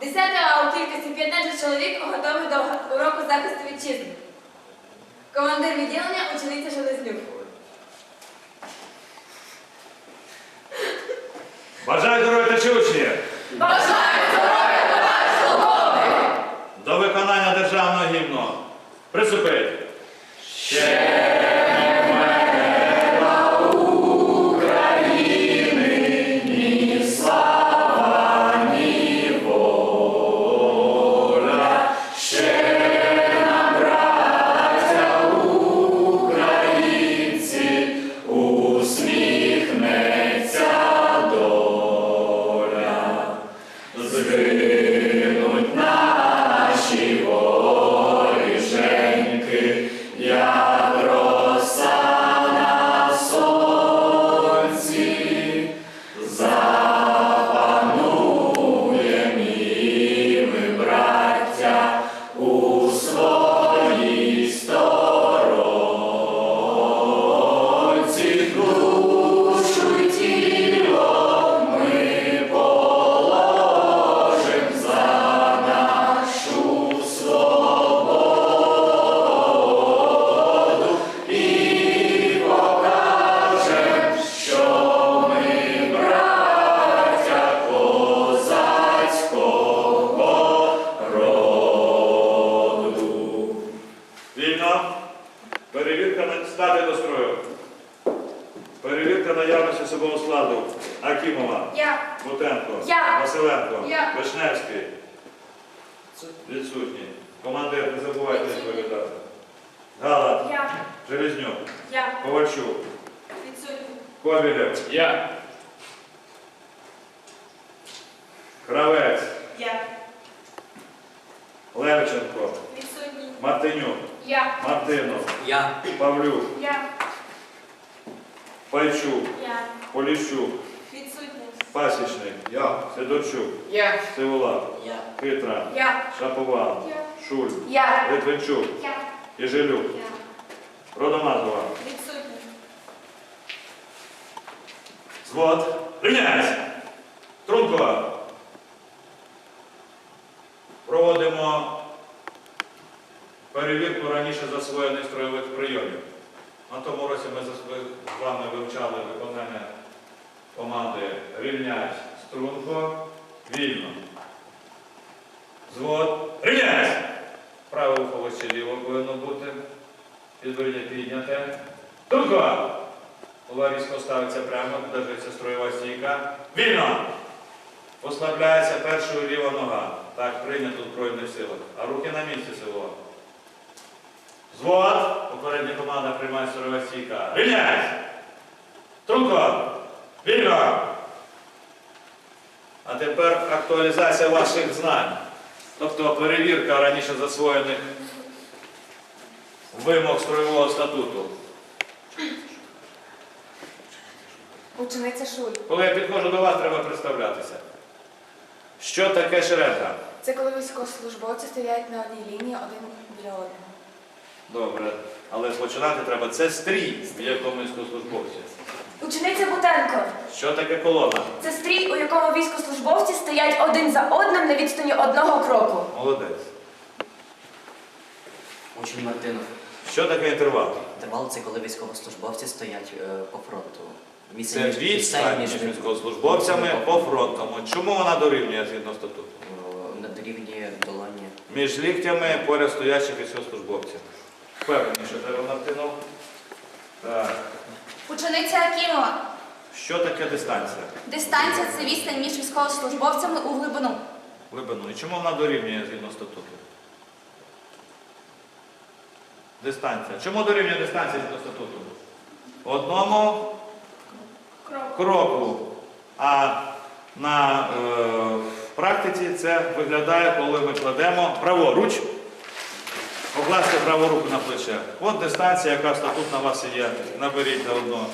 полковник. а у кількості 15 чоловік готові до уроку захисту вітчизни. Командир відділення учениця Железнюк. Бажаю здоров'я та учні! Бажаю здоров'я, товариш полковник! До виконання державного гімну. Приступить. Мартинюк. Я. Мартинов. Я. Павлюк. Я. Пайчук. Я. Поліщук. Відсутній. Пасічник. Я. Сидорчук. Я. Сивола. Я. Хитра. Я. Шаповал. Я. Шуль. Я. Литвинчук. Я. Єжелюк. Я. Родомазова. Відсутній. Звод. Рівняйся. Трункова. Проводимо перевірку раніше засвоєних строєвих прийомів. На тому році ми з вами вивчали виконання команди Рівняйсь, Струнко, вільно. Звод. Рівняйсь! Праве ухо вище ліво повинно бути. Підборіддя підняте. Трункова! Голова різко ставиться прямо, держиться строєва стійка. Вільно! Послабляється першою ліва нога. Так прийнято в Збройних силах. А руки на місці село. Звод. Попередня команда приймає строєва стійка. Рівняйсь! Трунко! Вільно! А тепер актуалізація ваших знань. Тобто перевірка раніше засвоєних вимог строєвого статуту. Учениця Шуль. Коли я підходжу до вас, треба представлятися. Що таке шеренга? Це коли військовослужбовці стоять на одній лінії один біля одного. Добре. Але починати треба. Це стрій в якому військовослужбовці. Учениця Бутенко. Що таке колона? Це стрій, у якому військовослужбовці стоять один за одним на відстані одного кроку. Молодець. Учень Мартинов. Що таке інтервал? Інтервал це коли військовослужбовці стоять е, по фронту. Це Місце між- відстань між військовослужбовцями по фронтам. От Чому вона дорівнює згідно статуту? О, На рівні долоні. Між ліктями поряд стоячих військовослужбовців. Впевненіше треба Мартинов. Так. Учениця Акімова. Що таке дистанція? Дистанція це відстань між військовослужбовцями у глибину. Глибину. І чому вона дорівнює згідно статуту? Дистанція. Чому дорівнює дистанція згідно статуту? Одному кроку. А на е, практиці це виглядає, коли ми кладемо праворуч, покласти праву руку на плече. От дистанція, яка статут на вас є. Наберіть заодно.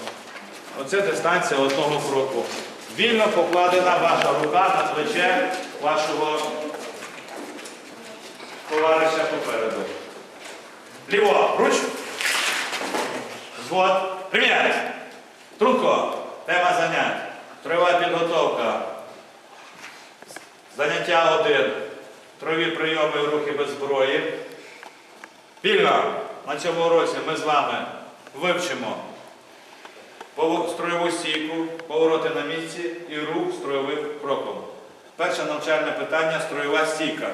Оце дистанція одного кроку. Вільно покладена ваша рука на плече вашого товариша попереду. Ліво, руч. Звод. Приміряйся. Трунко. Тема занять. Триває підготовка. Заняття 1. Трові прийоми рухи без зброї. Вільно! На цьому уроці ми з вами вивчимо строєву стійку, повороти на місці і рух строєвим кроком. Перше навчальне питання строєва стійка.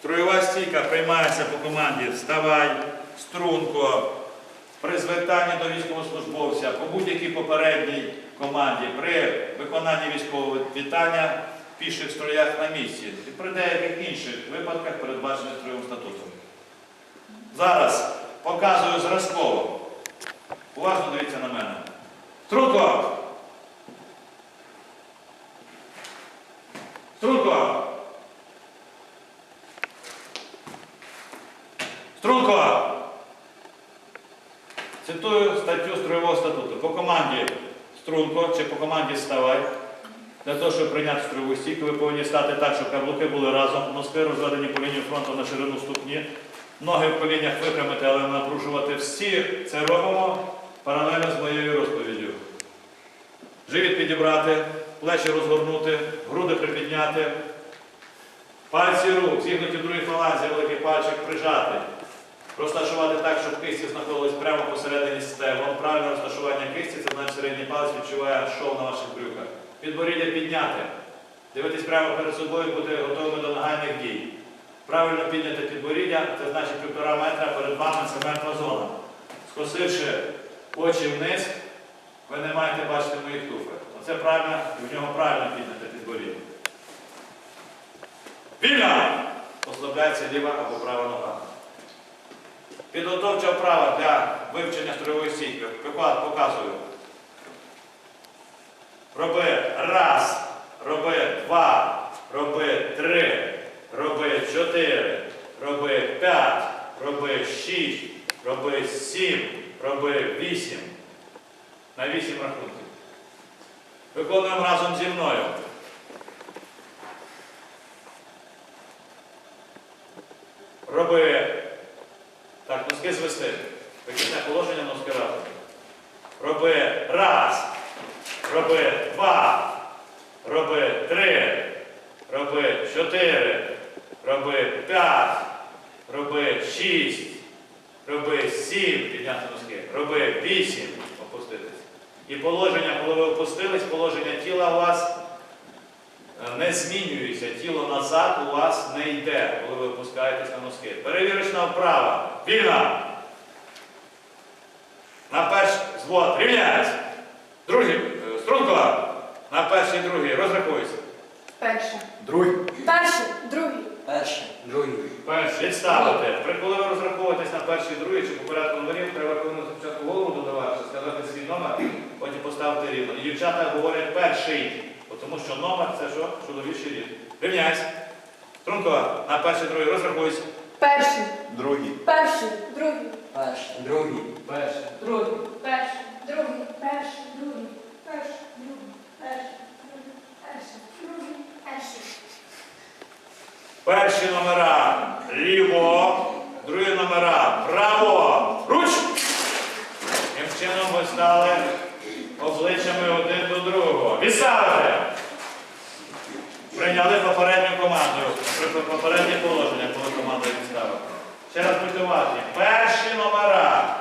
Строєва стійка приймається по команді Вставай, струнко, при звертанні до військовослужбовця, по будь-якій попередній команді, при виконанні військового вітання в піших строях на місці і при деяких інших випадках, передбачених строєвим статутом. Зараз показую зразково. Уважно дивіться на мене. Струнко! Струнко! Струнко! Цитую статтю строєвого статуту. По команді струнко чи по команді ставай. Для того, щоб прийняти строєву стійку, ви повинні стати так, щоб каблуки були разом, носки розведені по лінії фронту на ширину ступні, ноги в коліннях випрямити, але напружувати. Всі це робимо паралельно з моєю розповіддю. Живіт підібрати, плечі розгорнути, груди припідняти, пальці рук, зігнуті в другій фаланзі, великий пальчик прижати. Розташувати так, щоб кисті знаходились прямо посередині стегон. Правильне розташування кисті, це значить середній палець відчуває шов на ваших брюках. Підборіддя підняти. Дивитись прямо перед собою, бути готовими до нагальних дій. Правильно підняти підборіддя, це значить півтора метра перед вами це мертва зона. Скосивши очі вниз, ви не маєте бачити моїх туфель. Оце правильно, і в нього правильно підняти підборіддя. Вільно! Послабляється ліва або права нога. Підготовча вправа для вивчення строєвої стійки. Приклад показую. Роби раз, роби два, роби три, роби чотири, роби п'ять, роби шість, роби сім, роби вісім. На вісім рахунків. Виконуємо разом зі мною. Роби так, носки звести. Вихідне положення носки разом. Роби раз. Роби два. Роби три. Роби чотири. Роби п'ять. Роби шість. Роби сім. Підняти носки. Роби вісім. Опуститись. І положення, коли ви опустились, положення тіла у вас е, не змінюється. Тіло назад у вас не йде, коли ви опускаєтесь на носки. Перевірочна вправа. Вільна. На перший звод. Рівняйся. Другий. е, Струнко. На перший, другий. Розрахуйся. Перше. Другий. Перше. Другий. Перший. Другий. Перший. Відставити. При коли ви розраховуєтесь на перший, другий чи по порядку номерів, треба коли спочатку голову додавати, сказати свій номер, потім поставити рівно. І дівчата говорять перший, тому що номер це що? Чоловічий рід. Рівняйся. Струнко. На перший, другий. Розрахуйся. Перший. Другий. Перший. Другий. Перший. Другий. Перший. Другий. Перший. Другий. Перший. Другий. Перший. Другий. Перший. Другий. Перший. Другий. Перший. Перші номера ліво, другі номера право. Руч! Тим чином ви стали обличчями один до другого. Відставити! Прийняли попередню команду. Попереднє положення, коли команда відставила. Ще раз уважні. Перші номера.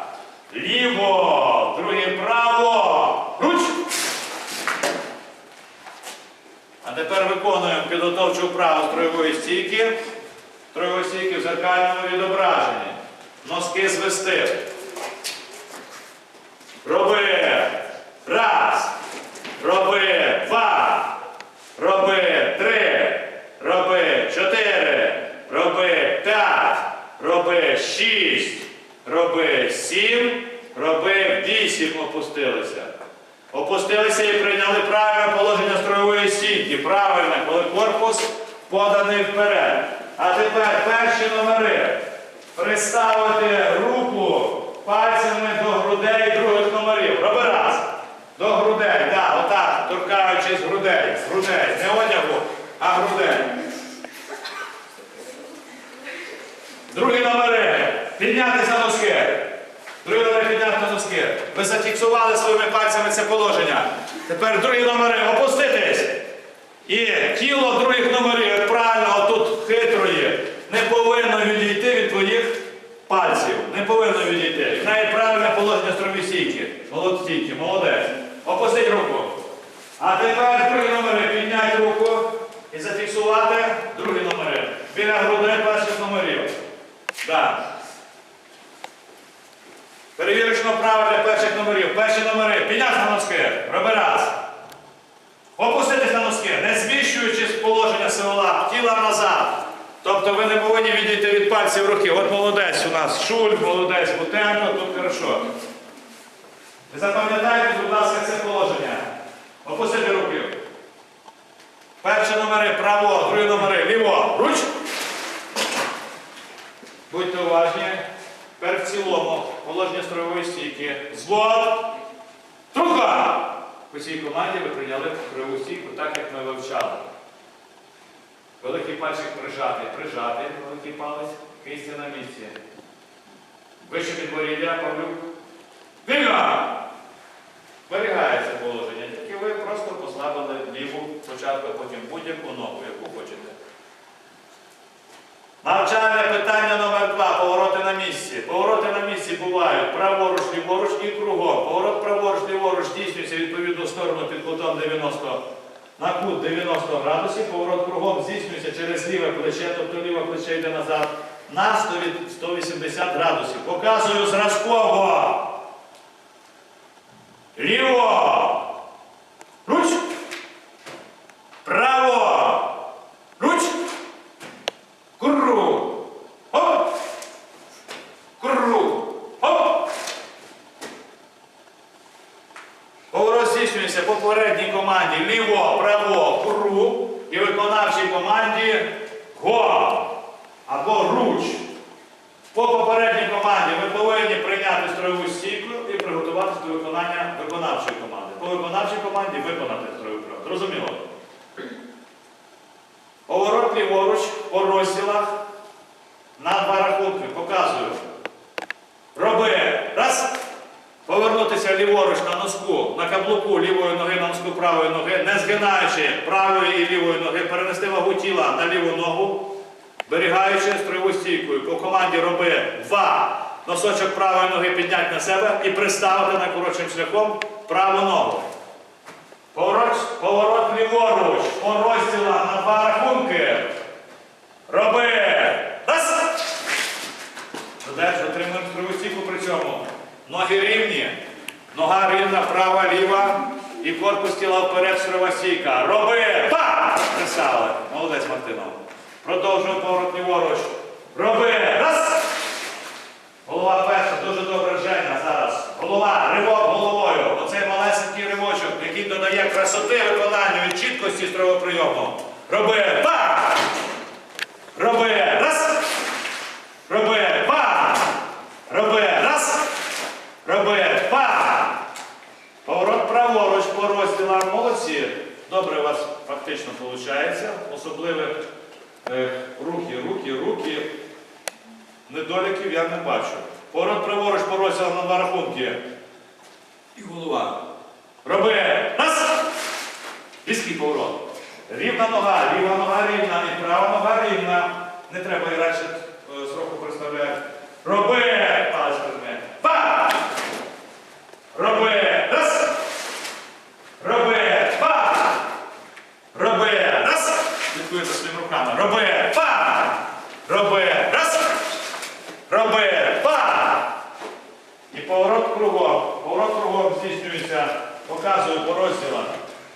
Ліво, другі право. Руч! А тепер виконуємо підготовчу вправу строєвої стійки. Строєвої стійки в зеркальному відображенні. Носки звести. Роби. Раз. Роби. Два. Роби. Три. Роби. Чотири. Роби. П'ять. Роби. Шість. Роби. Сім. Роби. Вісім. Опустилися. Опустилися і прийняли правильне положення строєвої стійки. Правильне, коли корпус поданий вперед. А тепер перші номери. Приставити руку пальцями до грудей других номерів. Роби раз. До грудей. Так, отак, торкаючись грудей. З грудей. Не одягу, а грудей. Другі номери. Піднятися носки. Другі номери підняти носки. Ви зафіксували своїми пальцями це положення. Тепер другі номери опуститись. І тіло других номерів, як правильно, отут хитрої, не повинно відійти від твоїх пальців. Не повинно відійти. Навіть правильне положення строві стійки. Молодстійки, молодець. Опустіть руку. А тепер другі номери. Підняти руку і зафіксувати другі номери. Біля грудей перших номерів. Так. Перевірочно право для перших номерів. Перші номери. Підняти на носки. Роби раз. Опуститись на носки, не зміщуючи положення сила тіла назад. Тобто ви не повинні відійти від пальців руки. От молодець у нас Шуль, молодець Бутенко, тут хорошо. Запам'ятайте, будь ласка, це положення. Опустити руки. Перші номери право, другі номери ліво. Руч. Будьте уважні. Тепер в цілому положення строєвої стійки. Звод. Трубка! У цій команді ви прийняли криву стійку, так як ми вивчали. Великий пальчик прижати, прижати, великий палець, кисті на місці. Вище підборіддя, Павлюк. Вільно! Зберігається положення, тільки ви просто послабили ліву спочатку, потім будь-яку ногу, яку. Навчальне питання номер два. Повороти на місці. Повороти на місці бувають праворуч, ліворуч і кругом. Поворот праворуч, ліворуч здійснюється відповідну сторону під кутом 90 на кут 90 градусів. Поворот кругом здійснюється через ліве плече, тобто ліве плече йде назад на 180 градусів. Показую зразково. Ліво. Руч. Право. Руч. Круг. Хоп. Круг. Хоп. Поворот здійснюється по попередній команді ліво, право, круг і виконавчій команді го або руч. По попередній команді ви повинні прийняти строєву стійку і приготуватися до виконання виконавчої команди. По виконавчій команді виконати строєву пригоду. Зрозуміло? Поворот ліворуч по розділах на два рахунки. Показую. Роби. Раз. Повернутися ліворуч на носку, на каблуку лівої ноги на носку правої ноги, не згинаючи правої і лівої ноги, перенести вагу тіла на ліву ногу, зберігаючи строєву стійкою. По команді роби два. Носочок правої ноги підняти на себе і приставити найкоротшим шляхом праву ногу. Поворот, поворот ліворуч, по розділам на два рахунки. Роби. Раз. Додеш, отримуємо строєву стійку при цьому. Ноги рівні. Нога рівна, права, ліва. І корпус тіла вперед, строєва стійка. Роби. Па! Присали. Молодець, Мартинов. Продовжуємо поворот ліворуч. Роби. Раз. Голова перша, дуже добре Женя зараз. Голова, ривок. Оцей малесенький ривочок, який додає красоти виконанню і чіткості строєвого прийому. Роби. Па! Роби. Раз. Роби. Па! Роби. Раз. Роби. Па! Поворот праворуч по розділам. Молодці. Добре у вас фактично виходить. Особливих е, руки, руки, руки. Недоліків я не бачу. Поворот праворуч по розділам на рахунки. І голова. Роби. Раз. Різкий поворот. Рівна нога, ліва нога рівна, і права нога рівна. Не треба і радше зроку сроку представляти. Роби! Палець прижми. Па! Роби! Раз! Роби! Па! Роби! Раз! Слідкує за своїми руками. Роби! Па! Роби! Раз! Роби! Па! І поворот кругом. Поворот кругом здійснюється. Показую по розділах.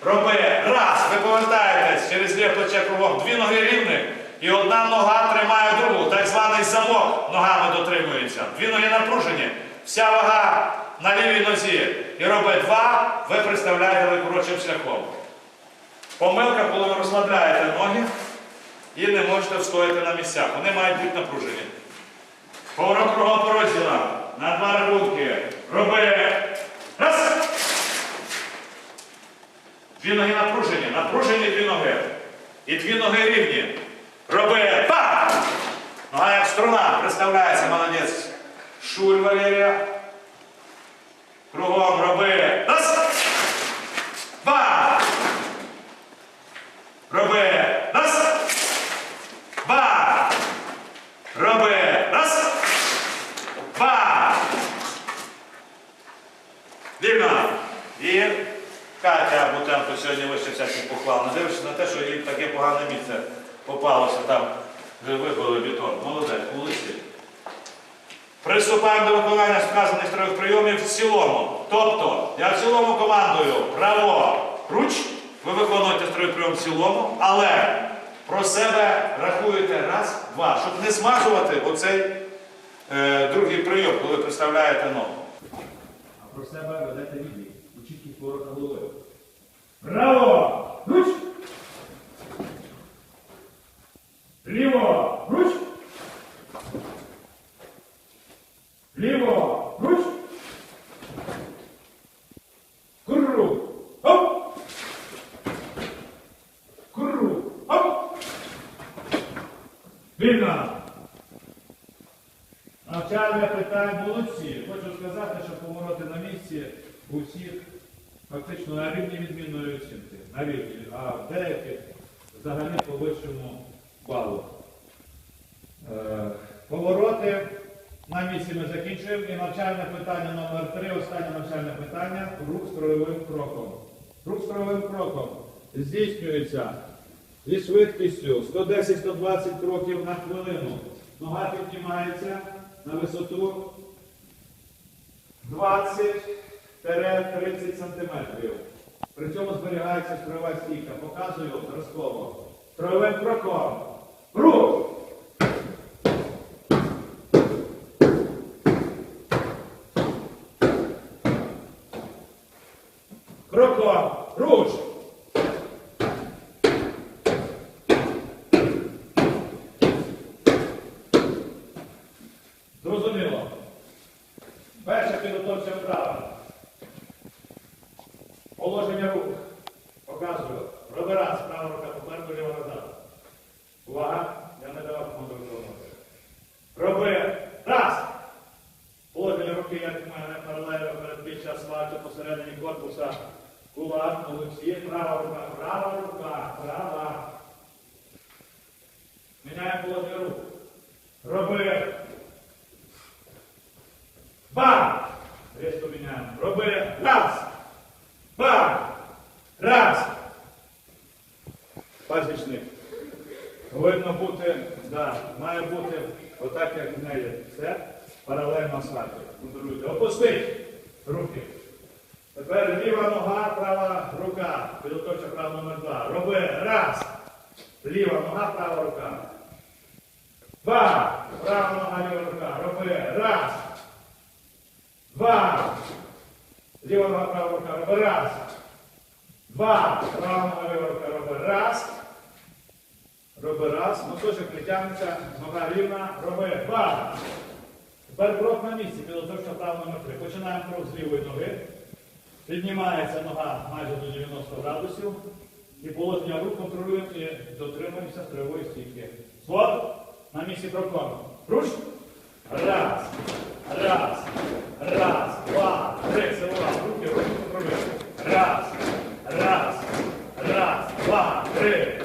Роби. Раз. Ви повертаєтесь через ліве плече кругом. Дві ноги рівних. І одна нога тримає другу. Так званий замок ногами дотримується. Дві ноги напружені. Вся вага на лівій нозі. І роби два. Ви представляєте найкоротшим шляхом. Помилка, коли ви розслабляєте ноги і не можете встояти на місцях. Вони мають бути напружені. Поворот кругом по розділам. На два рахунки. Роби. Раз. Дві ноги напружені. Напружені дві ноги. І дві ноги рівні. Роби. Па! Нога як струна. Представляється, молодець. Шуль Валерія. Кругом роби. Раз. Два. Роби. Раз. Два. Роби. Раз. Два. Вільно. І Катя Бутенко сьогодні вище всяких похвал. Не дивишся на те, що їй таке погане місце попалося там, де вибили бетон. Молодець, молодці. Приступаємо до виконання сказаних трьох прийомів в цілому. Тобто, я в цілому командую право руч, ви виконуєте строй прийом в цілому, але про себе рахуєте раз, два, щоб не смазувати оцей е, другий прийом, коли представляєте ногу. А про себе ведете відлік. Поворотах голови. Право! Руч! Ліво! Руч! Ліво! Руч! Круг! Оп! Круг! Оп! Вільно! Навчальне питання молодці. Хочу сказати, що повороти на місці у всіх фактично на рівні відмінної оцінки. На рівні, а в деяких взагалі по вищому балу. Е, Повороти на місці ми закінчуємо. І навчальне питання номер 3 останнє навчальне питання рух строєвим кроком. Рух строєвим кроком здійснюється зі швидкістю 110-120 кроків на хвилину. Нога піднімається на висоту 20-30 см. При цьому зберігається строєва стійка. Показую зразково. Строєвим кроком. Рух! Кроком. Руч! Зрозуміло. Перша підготовча вправа. Положення рук. Показую. Роби раз. Права рука попереду, ліва назад. Увага. Я не давав команду виконувати. Роби. Раз. Положення руки, як в мене, паралельно перед під час асфальту посередині корпуса. Кулак, молодці. Права рука, права рука, права. Міняємо положення рук. Роби. Бам! Резко міняємо. Роби. Раз. Бам! Раз. Пасічник. Повинно бути, да, має бути отак, як в неї. Все паралельно асфальту. Контролюйте. Опустить руки. Тепер ліва нога, права рука. Підготовча права номер два. Роби. Раз. Ліва нога, права рука. Два. Права нога, ліва рука. Роби. Раз. Два. Ліва нога, права рука. Роби. Раз. Два. Права нога, ліва рука. Роби. Раз. Роби раз. Носочок притягнеться. Нога рівна. Роби. Два. Тепер крок на місці. Підготовча права номер три. Починаємо крок з лівої ноги. Піднімається нога майже до 90 градусів. І положення рук контролюємо і дотримуємося строєвої стійки. Свод. На місці кроком. Руш. Раз. Раз. Раз. Два. Три. Це увага. Руки, руки контролюємо. Раз. Раз. Раз. Два. Три.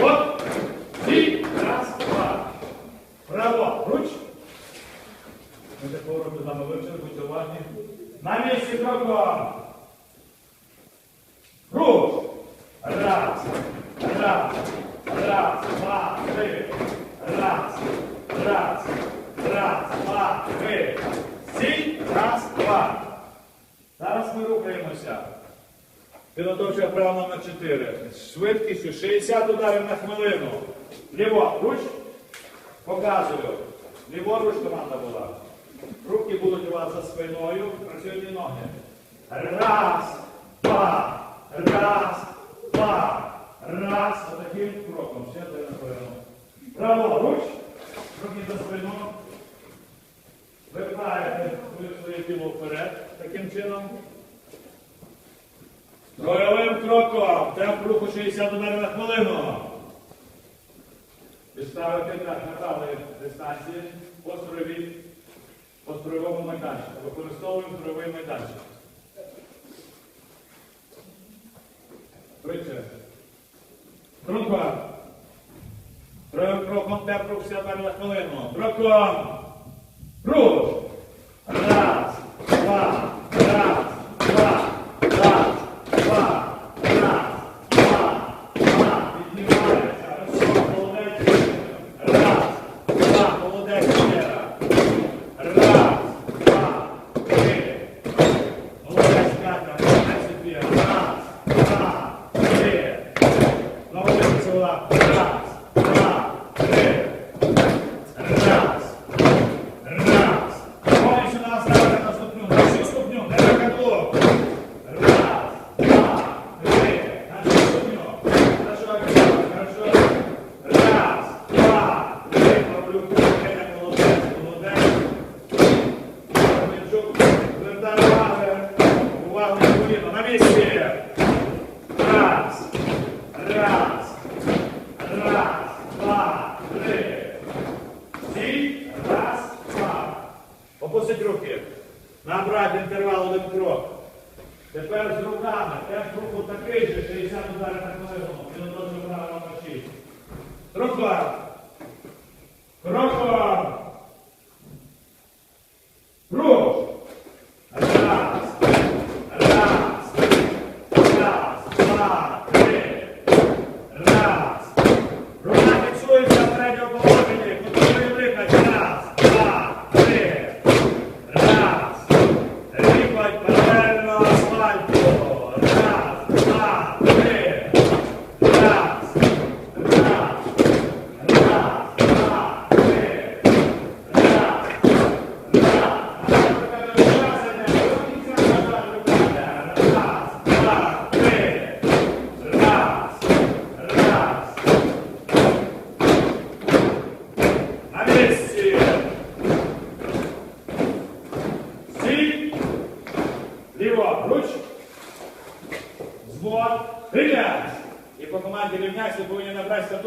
От. І. Раз. Два. Право. Руч. Ми вже повороти з нами вивчили, будьте уважні. На місці кроком. Руч. Раз. Раз. Раз. Два. Три. Раз. Раз. Раз. Два. Три. Раз. Два. Зараз ми рухаємося. Підготовча вправа номер 4. З швидкістю 60 ударів на хвилину. Ліво. Руч. Показую. Ліворуч команда була. Руки будуть у вас за спиною. Працюють ноги. Раз, два, раз, два, раз. Отаким кроком. Ще один наперед. Праворуч. Руки за спину. Випираєте своє тіло вперед. Таким чином. Строєвим кроком. Темп руху 60 ударів на хвилину. Відставити так на правої дистанції по строєвій, по строєвому майданчику. Використовуємо строєвий майданчик. Швидше. Кроком. Троєм кроком тепло все на хвилину. Кроком. Руш.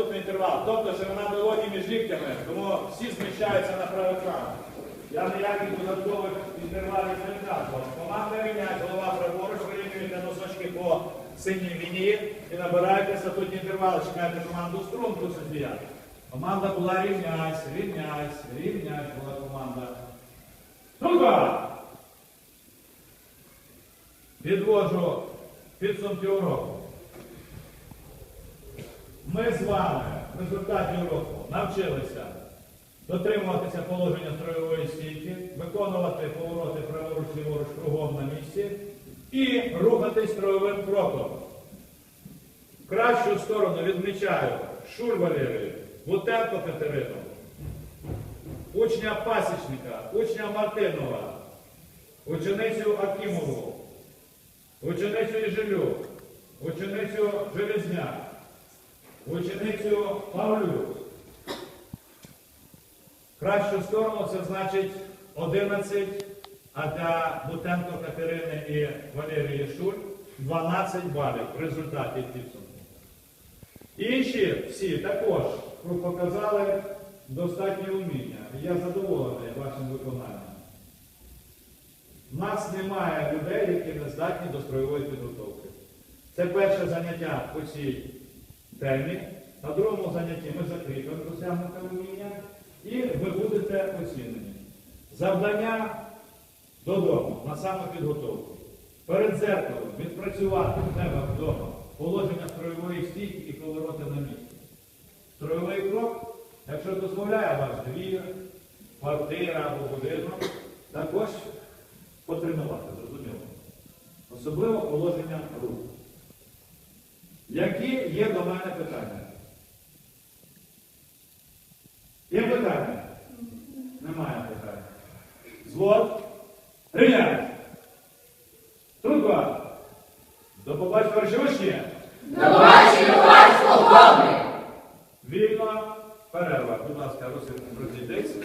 Набрати статутний інтервал. Тобто ширина долоні між ліктями, тому всі зміщаються на правий край. Я ніяких додаткових інтервалів не вказував. Команда рівняє, голова праворуч, вирівнюєте носочки по синій лінії і набираєте статутні інтервали. Чекайте команду струнку Софія. Команда була рівняйсь, рівняйсь, рівняйсь була команда. Струнка! Підводжу підсумки уроку. Ми з вами в результаті уроку навчилися дотримуватися положення строєвої стійки, виконувати повороти праворуч ліворуч кругом на місці і рухатись строєвим кроком. Кращу сторону відмічаю Шуль Валерію, Бутенко Катерину, учня Пасічника, учня Мартинова, ученицю Акімову, ученицю Іжилюк, ученицю Железняк, ученицю Павлюк. Кращу сторону це значить 11, а для Бутенко Катерини і Валерії Шуль 12 балів в результаті підсумку. Інші всі також показали достатнє уміння. Я задоволений вашим виконанням. У нас немає людей, які не здатні до строєвої підготовки. Це перше заняття по цій темі. На другому занятті ми закріпимо досягнуте вміння і ви будете оцінені. Завдання додому на самопідготовку. Перед зеркалом відпрацювати в тебе вдома положення строєвої стійки і повороти на місці. Строєвий крок, якщо дозволяє ваш двір, квартира або будинок, також потренувати, зрозуміло. Особливо положення рук які є до мене питання? Є питання? Немає питання. Звод. Рівняй. Трудва. До побачення першовичні. До побачення, ваш полковник! Вільна перерва. Будь ласка, розсім пройдіть.